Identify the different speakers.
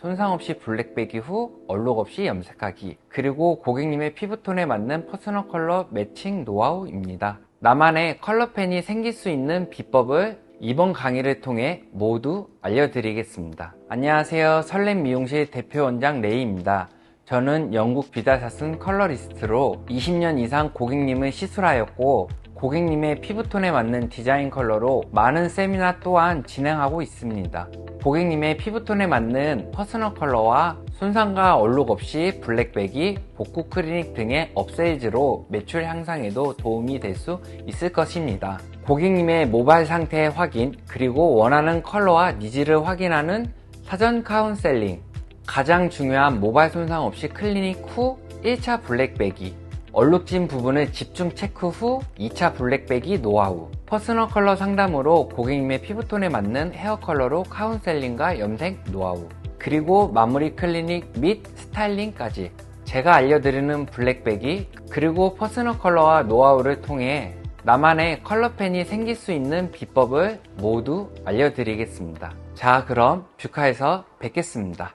Speaker 1: 손상 없이 블랙 빼기 후 얼룩 없이 염색하기 그리고 고객님의 피부톤에 맞는 퍼스널 컬러 매칭 노하우입니다. 나만의 컬러펜이 생길 수 있는 비법을 이번 강의를 통해 모두 알려드리겠습니다. 안녕하세요. 설렘 미용실 대표 원장 레이입니다. 저는 영국 비다사슨 컬러리스트로 20년 이상 고객님을 시술하였고 고객님의 피부톤에 맞는 디자인 컬러로 많은 세미나 또한 진행하고 있습니다. 고객님의 피부톤에 맞는 퍼스널 컬러와 손상과 얼룩 없이 블랙백이 복구 클리닉 등의 업세이즈로 매출 향상에도 도움이 될 수 있을 것입니다. 고객님의 모발 상태 확인 그리고 원하는 컬러와 니즈를 확인하는 사전 카운셀링 가장 중요한 모발 손상 없이 클리닉 후 1차 블랙백이 얼룩진 부분을 집중 체크 후 2차 블랙백이 노하우 퍼스널 컬러 상담으로 고객님의 피부톤에 맞는 헤어 컬러로 카운셀링과 염색 노하우 그리고 마무리 클리닉 및 스타일링까지 제가 알려드리는 블랙백이 그리고 퍼스널 컬러와 노하우를 통해 나만의 컬러펜이 생길 수 있는 비법을 모두 알려드리겠습니다. 자 그럼 뷰카에서 뵙겠습니다.